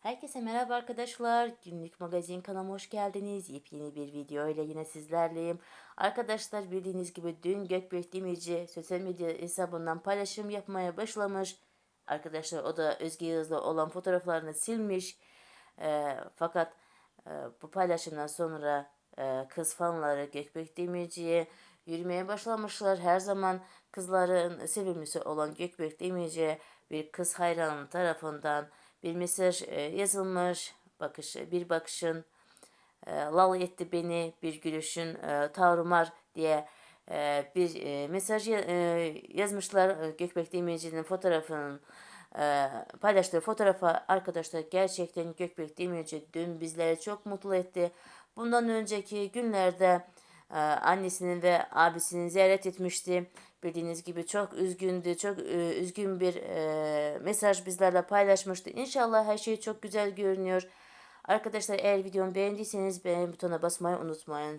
Herkese merhaba arkadaşlar. Günlük magazin kanalıma hoş geldiniz. Yepyeni bir video ile yine sizlerleyim. Arkadaşlar bildiğiniz gibi dün Gökbek Demirci sosyal medya hesabından paylaşım yapmaya başlamış. Arkadaşlar o da Özge Yağız'la olan fotoğraflarını silmiş. Ee, fakat e, bu paylaşımdan sonra e, kız fanları Gökbek Demirci'ye yürümeye başlamışlar. Her zaman kızların sevimlisi olan Gökbek Demirci'ye bir kız hayranı tarafından bir mesaj e, yazılmış. Bakış, bir bakışın e, lal etti beni, bir gülüşün e, tavrımar diye bir mesaj ya- yazmışlar. Gökbek Demirci'nin fotoğrafının paylaştığı fotoğrafa arkadaşlar gerçekten Gökbek Demirci dün bizleri çok mutlu etti. Bundan önceki günlerde annesinin ve abisinin ziyaret etmişti. Bildiğiniz gibi çok üzgündü, çok e, üzgün bir e, mesaj bizlerle paylaşmıştı. İnşallah her şey çok güzel görünüyor. Arkadaşlar eğer videomu beğendiyseniz beğen butonuna basmayı unutmayın.